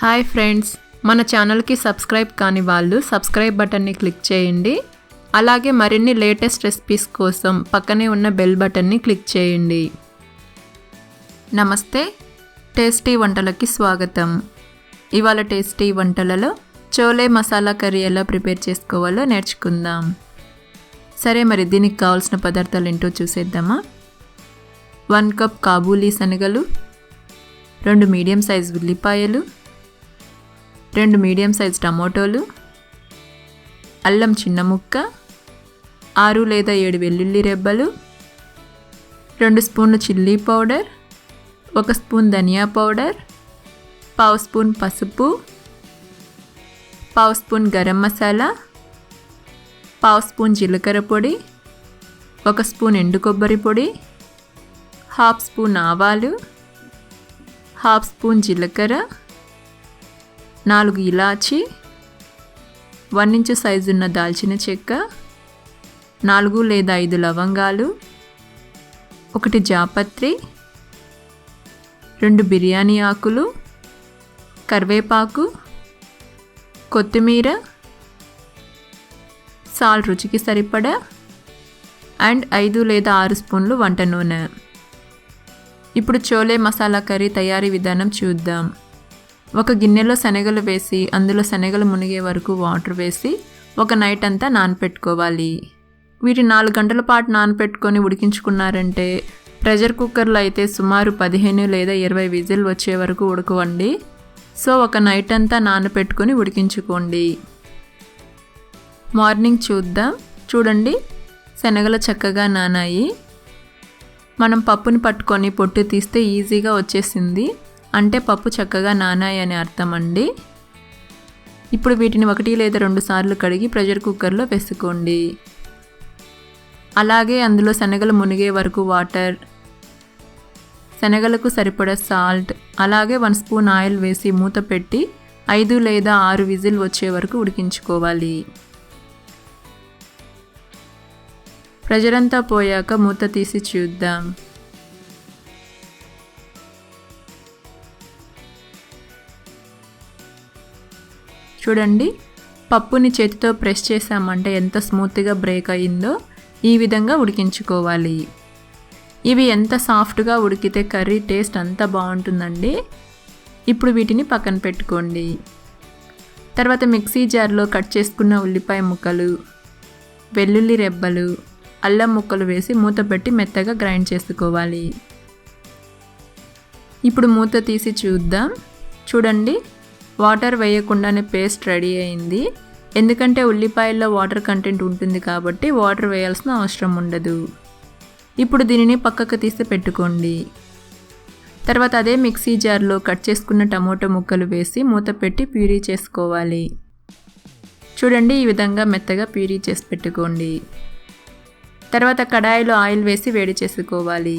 Hi friends మన ఛానల్కి subscribe కాని వాళ్ళు సబ్స్క్రైబ్ బటన్ని క్లిక్ చేయండి. అలాగే మరిన్ని లేటెస్ట్ రెసిపీస్ కోసం పక్కనే ఉన్న బెల్ బటన్ని క్లిక్ చేయండి. నమస్తే టేస్టీ వంటలకి స్వాగతం. ఇవాళ టేస్టీ వంటలలో చోలే మసాలా కర్రీ ఎలా ప్రిపేర్ చేసుకోవాలో నేర్చుకుందాం. సరే మరి దీనికి కావాల్సిన పదార్థాలు ఏంటో చూసేద్దామా? వన్ కప్ కాబూలీ శనగలు రెండు మీడియం సైజ్ ఉల్లిపాయలు రెండు మీడియం సైజ్ టమోటోలు అల్లం చిన్న ముక్క ఆరు లేదా ఏడు వెల్లుల్లి రెబ్బలు రెండు స్పూన్లు చిల్లీ పౌడర్ ఒక స్పూన్ ధనియా పౌడర్ పావు స్పూన్ పసుపు పావు స్పూన్ గరం మసాలా పావు స్పూన్ జీలకర్ర పొడి ఒక స్పూన్ ఎండు కొబ్బరి పొడి హాఫ్ స్పూన్ ఆవాలు హాఫ్ స్పూన్ జీలకర్ర నాలుగు ఇలాచి వన్ ఇంచు సైజు ఉన్న దాల్చిన చెక్క నాలుగు లేదా ఐదు లవంగాలు ఒకటి జాపత్రి రెండు బిర్యానీ ఆకులు కరివేపాకు కొత్తిమీర సాల్ రుచికి సరిపడా అండ్ ఐదు లేదా ఆరు స్పూన్లు వంట నూనె. ఇప్పుడు చోలే మసాలా కర్రీ తయారీ విధానం చూద్దాం. ఒక గిన్నెలో శనగలు వేసి అందులో శనగలు మునిగే వరకు వాటర్ వేసి ఒక నైట్ అంతా నానపెట్టుకోవాలి. వీటి నాలుగు గంటల పాటు నానపెట్టుకొని ఉడికించుకున్నారంటే ప్రెషర్ కుక్కర్లో అయితే సుమారు పదిహేను లేదా ఇరవై విజిల్ వచ్చే వరకు ఉడకవండి. సో ఒక నైట్ అంతా నానపెట్టుకొని ఉడికించుకోండి. మార్నింగ్ చూద్దాం. చూడండి శనగలు చక్కగా నానాయి. మనం పప్పుని పట్టుకొని పొట్టు తీస్తే ఈజీగా వచ్చేసింది. అంటే పప్పు చక్కగా నానాయి అని అర్థం అండి ఇప్పుడు వీటిని ఒకటి లేదా రెండు సార్లు కడిగి ప్రెషర్ కుక్కర్లో వేసుకోండి. అలాగే అందులో శనగలు మునిగే వరకు వాటర్ శనగలకు సరిపడ సాల్ట్ అలాగే వన్ స్పూన్ ఆయిల్ వేసి మూత పెట్టి ఐదు లేదా ఆరు విజిల్ వచ్చే వరకు ఉడికించుకోవాలి. ప్రెజరంతా అంతా పోయాక మూత తీసి చూద్దాం. చూడండి. పప్పుని చేతితో ప్రెస్ చేసామంటే ఎంత స్మూత్గా బ్రేక్ అయిందో ఈ విధంగా ఉడికించుకోవాలి. ఇవి ఎంత సాఫ్ట్గా ఉడికితే కర్రీ టేస్ట్ అంత బాగుంటుందండి. ఇప్పుడు వీటిని పక్కన పెట్టుకోండి. తర్వాత మిక్సీ జార్లో కట్ చేసుకున్న ఉల్లిపాయ ముక్కలు వెల్లుల్లి రెబ్బలు అల్లం ముక్కలు వేసి మూత పెట్టి మెత్తగా గ్రైండ్ చేసుకోవాలి. ఇప్పుడు మూత తీసి చూద్దాం. చూడండి. వాటర్ వేయకుండానే పేస్ట్ రెడీ అయింది. ఎందుకంటే ఉల్లిపాయల్లో వాటర్ కంటెంట్ ఉంటుంది కాబట్టి వాటర్ వేయాల్సిన అవసరం ఉండదు. ఇప్పుడు దీనిని పక్కకు తీసి పెట్టుకోండి. తర్వాత అదే మిక్సీ జార్లో కట్ చేసుకున్న టమోటో ముక్కలు వేసి మూత పెట్టి ప్యూరీ చేసుకోవాలి. చూడండి ఈ విధంగా మెత్తగా ప్యూరీ చేసి పెట్టుకోండి. తర్వాత కడాయిలో ఆయిల్ వేసి వేడి చేసుకోవాలి.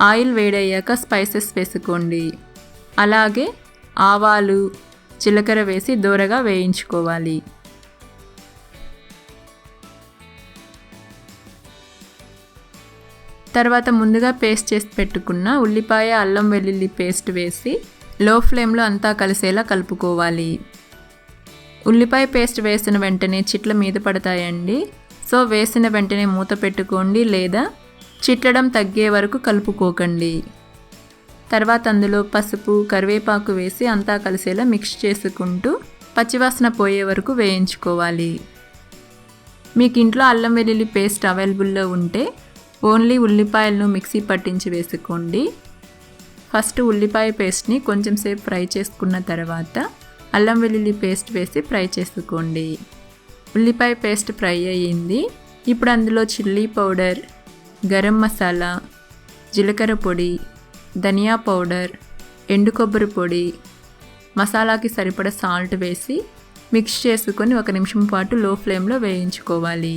ఆయిల్ వేడయ్యాక స్పైసెస్ వేసుకోండి. అలాగే ఆవాలు జీలకర్ర వేసి దూరగా వేయించుకోవాలి. తర్వాత ముందుగా పేస్ట్ చేసి పెట్టుకున్న ఉల్లిపాయ అల్లం వెల్లుల్లి పేస్ట్ వేసి లో ఫ్లేమ్లో అంతా కలిసేలా కలుపుకోవాలి. ఉల్లిపాయ పేస్ట్ వేసిన వెంటనే చిట్ల మీద పడతాయండి. సో వేసిన వెంటనే మూత పెట్టుకోండి లేదా చిట్లడం తగ్గే వరకు కలుపుకోకండి. తర్వాత అందులో పసుపు కరివేపాకు వేసి అంతా కలిసేలా మిక్స్ చేసుకుంటూ పచ్చివాసన పోయే వరకు వేయించుకోవాలి. మీకు ఇంట్లో అల్లం వెల్లుల్లి పేస్ట్ అవైలబుల్లో ఉంటే ఓన్లీ ఉల్లిపాయలను మిక్సీ పట్టించి వేసుకోండి. ఫస్ట్ ఉల్లిపాయ పేస్ట్ని కొంచెం సేపు ఫ్రై చేసుకున్న తర్వాత అల్లం వెల్లుల్లి పేస్ట్ వేసి ఫ్రై చేసుకోండి. ఉల్లిపాయ పేస్ట్ ఫ్రై అయ్యింది. ఇప్పుడు అందులో చిల్లీ పౌడర్ గరం మసాలా జీలకర్ర పొడి ధనియా పౌడర్ ఎండు కొబ్బరి పొడి మసాలాకి సరిపడ సాల్ట్ వేసి మిక్స్ చేసుకొని ఒక నిమిషం పాటు లో ఫ్లేమ్లో వేయించుకోవాలి.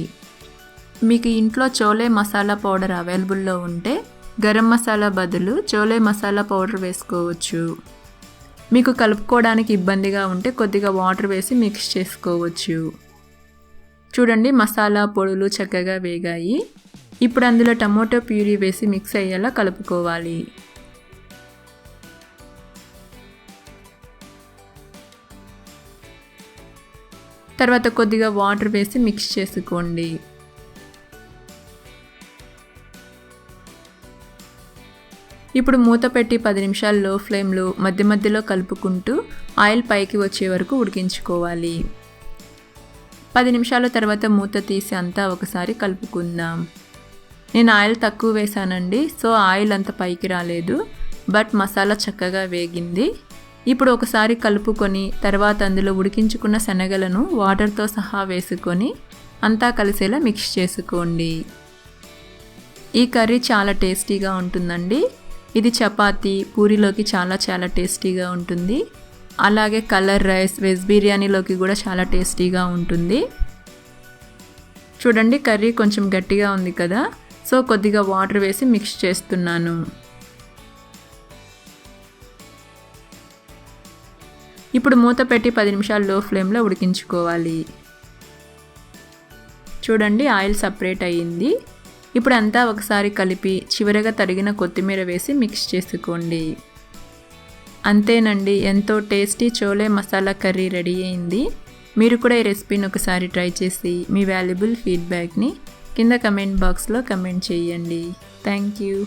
మీకు ఇంట్లో చోలే మసాలా పౌడర్ అవైలబుల్లో ఉంటే గరం మసాలా బదులు చోలే మసాలా పౌడర్ వేసుకోవచ్చు. మీకు కలుపుకోవడానికి ఇబ్బందిగా ఉంటే కొద్దిగా వాటర్ వేసి మిక్స్ చేసుకోవచ్చు. చూడండి మసాలా పొడులు చక్కగా వేగాయి. ఇప్పుడు అందులో టమోటో ప్యూరీ వేసి మిక్స్ అయ్యేలా కలుపుకోవాలి. తర్వాత కొద్దిగా వాటర్ వేసి మిక్స్ చేసుకోండి. ఇప్పుడు మూత పెట్టి పది నిమిషాలు లో ఫ్లేమ్లో మధ్య మధ్యలో కలుపుకుంటూ ఆయిల్ పైకి వచ్చే వరకు ఉడికించుకోవాలి. పది నిమిషాల తర్వాత మూత తీసి అంతా ఒకసారి కలుపుకుందాం. నేను ఆయిల్ తక్కువ వేసానండి సో ఆయిల్ అంత పైకి రాలేదు బట్ మసాలా చక్కగా వేగింది. ఇప్పుడు ఒకసారి కలుపుకొని తర్వాత అందులో ఉడికించుకున్న శనగలను వాటర్తో సహా వేసుకొని అంతా కలిసేలా మిక్స్ చేసుకోండి. ఈ కర్రీ చాలా టేస్టీగా ఉంటుందండి. ఇది చపాతి పూరిలోకి చాలా చాలా టేస్టీగా ఉంటుంది. అలాగే కలర్ రైస్ వెజ్ బిర్యానీలోకి కూడా చాలా టేస్టీగా ఉంటుంది. చూడండి కర్రీ కొంచెం గట్టిగా ఉంది కదా. సో కొద్దిగా వాటర్ వేసి మిక్స్ చేస్తున్నాను. ఇప్పుడు మూత పెట్టి పది నిమిషాలు లో ఫ్లేమ్లో ఉడికించుకోవాలి. చూడండి ఆయిల్ సపరేట్ అయ్యింది. ఇప్పుడు అంతా ఒకసారి కలిపి చివరగా తరిగిన కొత్తిమీర వేసి మిక్స్ చేసుకోండి. అంతేనండి ఎంతో tasty chole masala curry ready అయింది. మీరు కూడా ఈ రెసిపీని ఒకసారి ట్రై చేసి మీ వాల్యుబుల్ ఫీడ్బ్యాక్ని కింద కమెంట్ బాక్స్లో కమెంట్ చేయండి. Thank you.